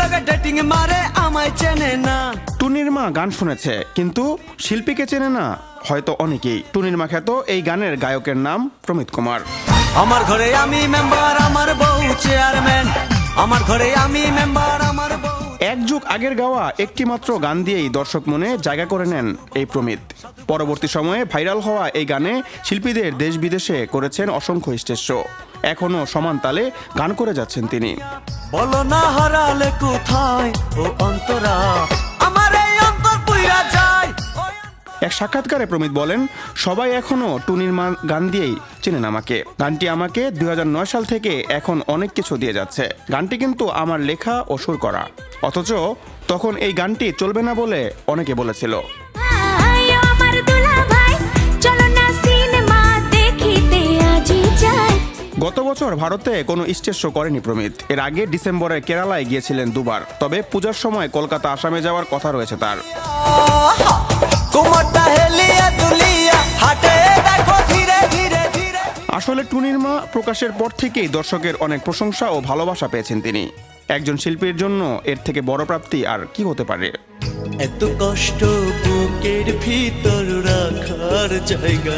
Fitting মারে আমায় চেনে না। টুনির মা গান শুনেছে কিন্তু শিল্পীকে চেনে না হয়তো অনেকেই। টুনির মা খ্যাত এই গানের গায়কের নাম প্রমিত কুমার। আমার ঘরে আমি মেম্বার আমার বউ চেয়ারম্যান আমার ঘরে আমি মেম্বার আমার এক যুগ আগের গাওয়া একটি মাত্র গান দিয়েই দর্শক মনে জায়গা করে নেন এই প্রমিত। পরবর্তী সময়ে ভাইরাল হওয়া এই গানে শিল্পীদের দেশ বিদেশে করেছেন অসংখ্য স্টেজ শো। এখনও সমান তালে গান করে যাচ্ছেন তিনি। বলো না হারালে কোথায় ও অন্তরা? আমার এই অন্তর পুইরা যায়। এক সাক্ষাৎকারে প্রমিত বলেন সবাই এখনও টুনির মা গান দিয়েই চেনেন আমাকে। গানটি আমাকে দুই হাজার নয় সাল থেকে এখন অনেক কিছু দিয়ে যাচ্ছে। গানটি কিন্তু আমার লেখা ও সুর করা। অথচ তখন এই গানটি চলবে না বলে অনেকে বলেছিল। গত বছর ভারতে কোনো স্টেজ শো করেনি প্রমিত। এর আগে ডিসেম্বরে কেরালায় গিয়েছিলেন দুবার। তবে পূজার সময় কলকাতা, আসামে যাওয়ার কথা রয়েছে তার। আসলে টুনির মা প্রকাশের পর থেকেই দর্শকের অনেক প্রশংসা ও ভালোবাসা পেয়েছেন তিনি। একজন শিল্পীর জন্য এর থেকে বড় প্রাপ্তি আর কি হতে পারে? এত কষ্ট বুকের ভিতর রাখার জায়গা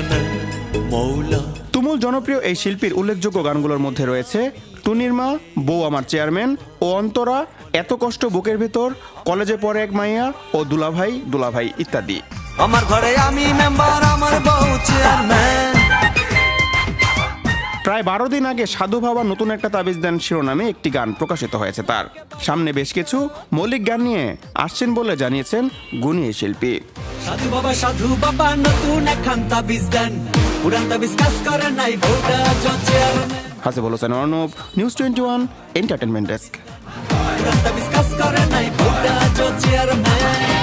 তুমুল জনপ্রিয় এই শিল্পীর উল্লেখযোগ্য গানগুলোর মধ্যে রয়েছে টুনির মা বউ আমার চেয়ারম্যান ও অন্তরা এত কষ্ট বুকের ভেতর কলেজে পড়ে এক মাইয়া ও দুলাভাই দুলাভাই ইত্যাদি। আমার ঘরে আমি মেম্বার আমার বউ চেয়ারম্যান। প্রায় বারো দিন আগে সাধু বাবা নতুন একটা তাবিজ দেন শিরোনামে একটি গান প্রকাশিত হয়েছে তার। সামনে বেশ কিছু মৌলিক গান নিয়ে আসছেন বলে জানিয়েছেন গুণী শিল্পী। সাধু বাবা সাধু বাবা নতুন একখান তাবিজ দেন। উড়ান্তা বিস্কাস করে নাই ভোটা জচেয়ার Hasibul Hossain Arnob news twenty one entertainment desk উড়ান্তা বিস্কাস করে নাই ভোটা জচেয়ার ম্যান